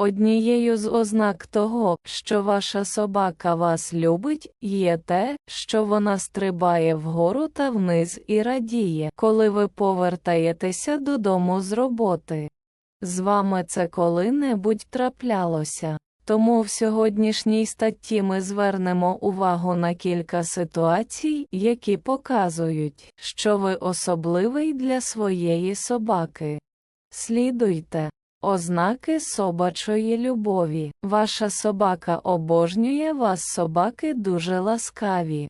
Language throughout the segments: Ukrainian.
Однією з ознак того, що ваша собака вас любить, є те, що вона стрибає вгору та вниз і радіє, коли ви повертаєтеся додому з роботи. З вами це коли-небудь траплялося. Тому в сьогоднішній статті ми звернемо увагу на кілька ситуацій, які показують, що ви особливий для своєї собаки. Слідуйте. Ознаки собачої любові. Ваша собака обожнює вас собаки дуже ласкаві.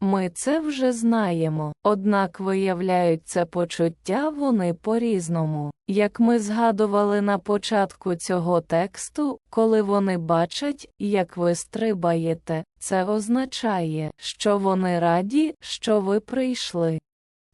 Ми це вже знаємо, однак виявляють це почуття вони по-різному. Як ми згадували на початку цього тексту, коли вони бачать, як ви стрибаєте, це означає, що вони раді, що ви прийшли.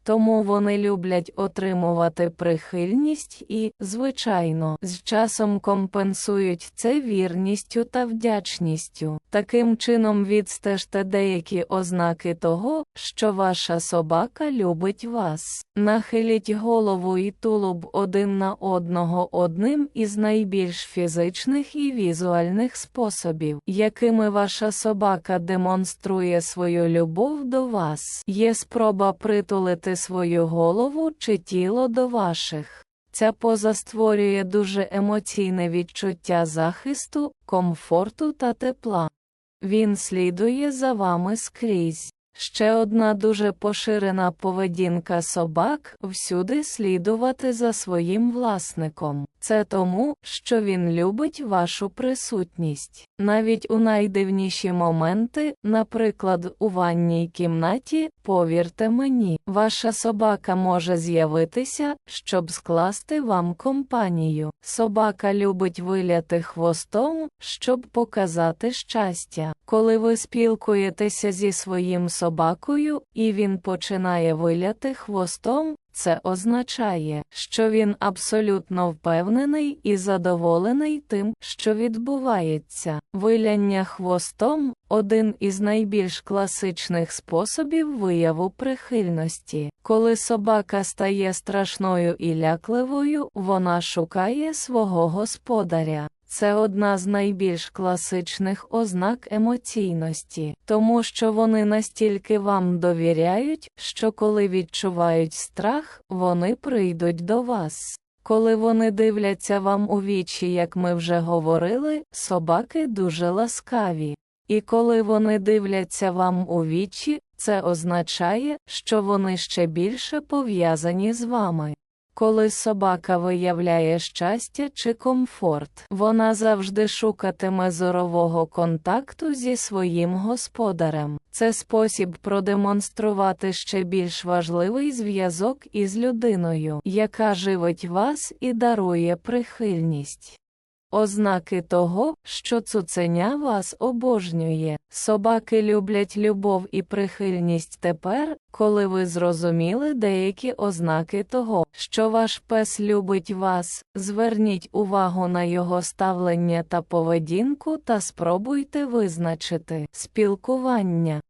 Тому вони люблять отримувати прихильність і, звичайно, з часом компенсують це вірністю та вдячністю. Таким чином відстежте деякі ознаки того, що ваша собака любить вас. Нахиліть голову і тулуб один на одного одним із найбільш фізичних і візуальних способів, якими ваша собака демонструє свою любов до вас. Є спроба притулити свою голову чи тіло до ваших. Ця поза створює дуже емоційне відчуття захисту, комфорту та тепла. Він слідує за вами скрізь. Ще одна дуже поширена поведінка собак всюди слідувати за своїм власником. Це тому, що він любить вашу присутність. Навіть у найдивніші моменти, наприклад, у ванній кімнаті, повірте мені, ваша собака може з'явитися, щоб скласти вам компанію. Собака любить виляти хвостом, щоб показати щастя. Коли ви спілкуєтеся зі своїм собакою, і він починає виляти хвостом, це означає, що він абсолютно впевнений і задоволений тим, що відбувається. Виляння хвостом один із найбільш класичних способів вияву прихильності. Коли собака стає страшною і лякливою, вона шукає свого господаря. Це одна з найбільш класичних ознак емоційності, тому що вони настільки вам довіряють, що коли відчувають страх, вони прийдуть до вас. Коли вони дивляться вам у вічі, як ми вже говорили, собаки дуже ласкаві. І коли вони дивляться вам у вічі, це означає, що вони ще більше пов'язані з вами. Коли собака виявляє щастя чи комфорт, вона завжди шукатиме зорового контакту зі своїм господарем. Це спосіб продемонструвати ще більш важливий зв'язок із людиною, яка живить вас і дарує прихильність. Ознаки того, що цуценя вас обожнює. Собаки люблять любов і прихильність тепер, коли ви зрозуміли деякі ознаки того, що ваш пес любить вас. Зверніть увагу на його ставлення та поведінку та спробуйте визначити спілкування.